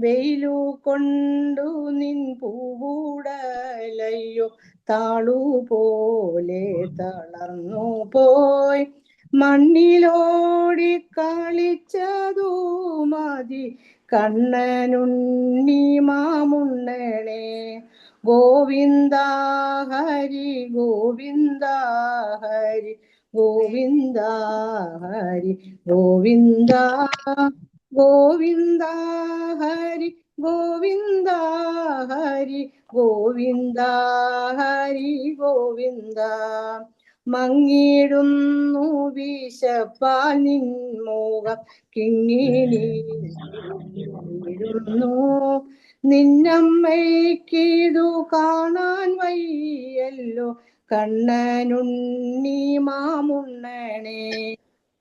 വെയിലു കൊണ്ടു നിൻ പൂവൂടലയ്യോ താളു പോലെ തളർന്നു പോയി. മണ്ണിലോടി കളിച്ചതു മതി കണ്ണനുണ്ണി മാമുണ്ണണേ. ഗോവിന്ദ ഹരി ഗോവിന്ദ ഹരി ഗോവിന്ദ ഹരി ഗോവിന്ദ ഗോവിന്ദ ഹരി ഗോവിന്ദ ഹരി ഗോവിന്ദ. ഹരി ഗോവിന്ദ മങ്ങിടുന്നു വിശപ്പാൽ നിൻമോകം കിങ്ങിണിടുന്നു നിന്നമ്മയ്ക്കിതു കാണാൻ വയ്യല്ലോ കണ്ണനുണ്ണി മാമുണ്ണണേ.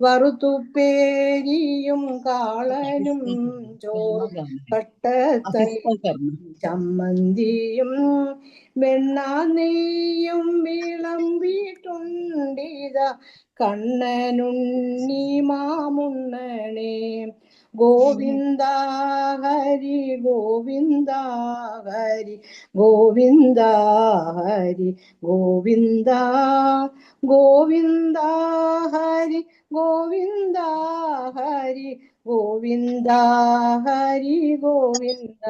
വറുത്തുപ്പേരിയും കാളനും ചോറും കട്ടത്തൈ ചമ്മന്തിയും വെണ്ണ നെയ്യും വിളമ്പിട്ടുണ്ടിത കണ്ണനുണ്ണി മാമുണ്ണണേ ഗോവിന്ദ ഹരി ഗോവിന്ദ ഹരി ഗോവിന്ദ ഹരി ഗോവിന്ദ ഗോവിന്ദ ഹരി ഗോവിന്ദ ഹരി ഗോവിന്ദ ഹരി ഗോവിന്ദ.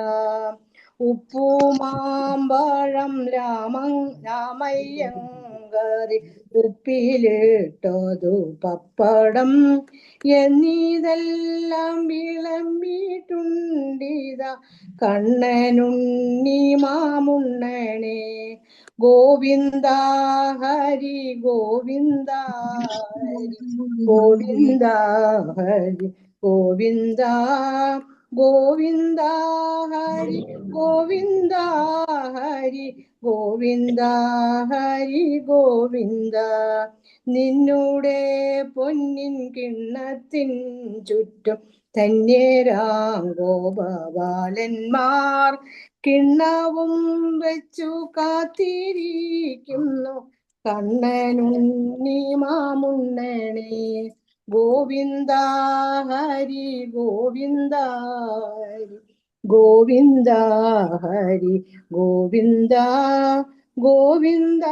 ഉപ്പുമാമ്പഴം രാമ രാമയ്യങ്കറി ഉപ്പിലിട്ടതു പപ്പടം. എന്നീതെല്ലാം വിളമ്പിട്ടുണ്ടിത കണ്ണനുണ്ണി മാമുണ്ണണേ ഗോവിന്ദ ഹരി ഗോവിന്ദ ഹരി ഗോവിന്ദ ഹരി ഗോവിന്ദ ഗോവിന്ദ ഹരി ഗോവിന്ദ ഹരി. ഗോവിന്ദ ഹരി ഗോവിന്ദ നിന്നുടെ പൊന്നിൻ കിണ്ണത്തിൻ ചുറ്റും ധന്യരാം ഗോപബാലന്മാർ. കിണ്ണവും വെച്ചു കാത്തിരിക്കുന്നു കണ്ണനുണ്ണി മാമുണ്ണണേ ഗോവിന്ദ ഹരി ഗോവിന്ദ ഗോവിന്ദ ഹരി ഗോവിന്ദ ഗോവിന്ദ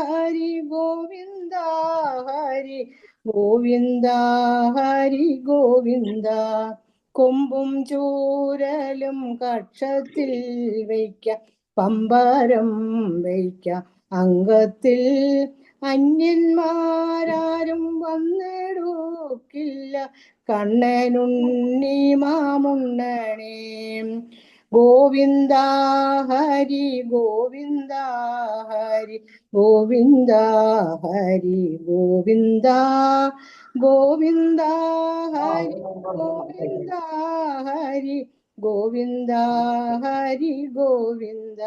ഹരി ഗോവിന്ദ ഹരി ഗോവിന്ദ ഹരി ഗോവിന്ദ. കൊമ്പും ചൂരലും കക്ഷത്തിൽ വയ്ക്ക പമ്പരം വയ്ക്ക അംഗത്തിൽ അന്യന്മാരാരും വന്നെടുക്കില്ല. കണ്ണനുണ്ണി മാമുണ്ണണേ. ഗോവിന്ദ ഹരി ഗോവിന്ദ ഹരി ഗോവിന്ദ ഹരി ഗോവിന്ദ ഗോവിന്ദ ഹരി ഗോവിന്ദ ഹരി ഗോവിന്ദ ഹരി ഗോവിന്ദ.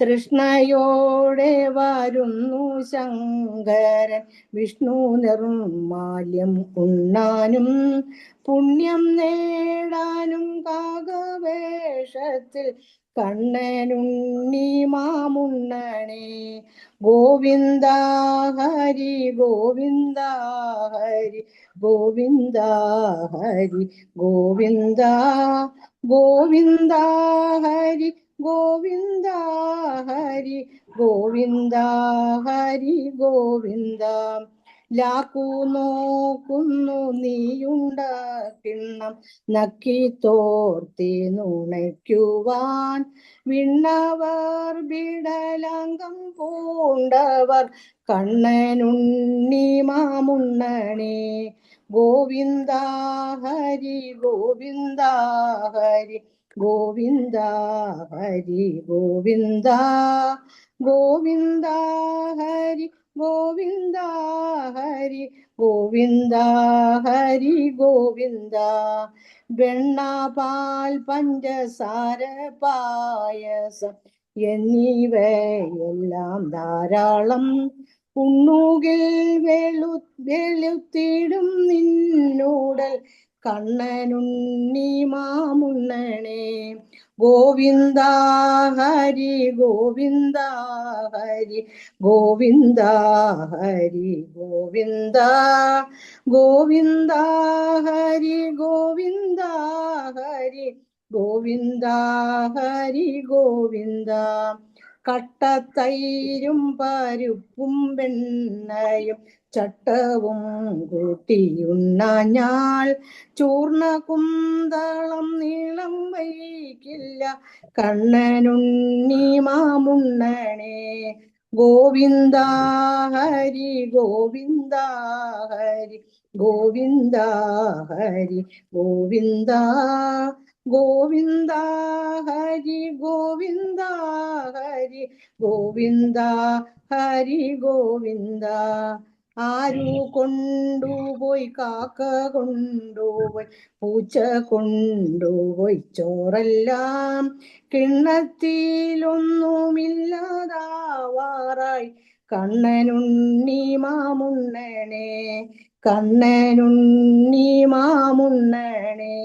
തൃഷ്ണയോടെ വരുന്നു ശങ്കരൻ. വിഷ്ണു നിർമാല്യം ഉണ്ണാനും പുണ്യം നേടാനും കാകവേഷത്തിൽ കണ്ണനുണ്ണി മാമുണ്ണണേ ഗോവിന്ദ ഹരി ഗോവിന്ദ ഹരി ഗോവിന്ദ ഹരി ഗോവിന്ദ ഗോവിന്ദ ഹരി. ഗോവിന്ദ ഹരി ഗോവിന്ദ ഹരി ഗോവിന്ദ. ലാക്കു നോക്കുന്നു നീയുണ്ട കിണ്ണം നക്കി തോർത്തി നുണയ്ക്കുവാൻ. വിണ്ണവർ ബിടലങ്കം പൂണ്ടവർ കണ്ണനുണ്ണി മാമുണ്ണണേ ഗോവിന്ദ ഹരി ഗോവിന്ദ ഹരി ഗോവിന്ദ ഹരി ഗോവിന്ദ ഗോവിന്ദ ഹരി ഗോവിന്ദ ഹരി ഗോവിന്ദ ഹരി ഗോവിന്ദ. വെണ്ണ പാൽ പഞ്ചസാര പായസം എന്നിവയെല്ലാം ധാരാളം ഉണ്ണുകിൽ വെളു വെളുത്തിടും നിന്നൂടൽ കണ്ണനുണ്ണി മാമുണ്ണണേ ഗോവിന്ദ ഹരി ഗോവിന്ദ ഹരി ഗോവിന്ദ ഹരി ഗോവിന്ദ ഗോവിന്ദ ഹരി ഗോവിന്ദ ഹരി ഗോവിന്ദ ഹരി ഗോവിന്ദ. കട്ടത്തൈരും പരുപ്പും വെണ്ണയും ചട്ടവും കൂട്ടിയുണ്ണാഞ്ഞാൽ ചൂർണ കുന്തളം നീളം വൈകില്ല കണ്ണനുണ്ണി മാമുണ്ണണേ ഗോവിന്ദ ഹരി ഗോവിന്ദ ഹരി ഗോവിന്ദ ഹരി ഗോവിന്ദ ഗോവിന്ദ ഹരി ഗോവിന്ദ ഹരി ഗോവിന്ദ ഹരി ഗോവിന്ദ. ആരു കൊണ്ടുപോയി കാക്ക കൊണ്ടുപോയി പൂച്ച കൊണ്ടുപോയി ചോറെല്ലാം കിണ്ണത്തിലൊന്നുമില്ലാതാവാറായി. കണ്ണനുണ്ണി മാമുണ്ണണേ കണ്ണനുണ്ണി മാമുണ്ണണേ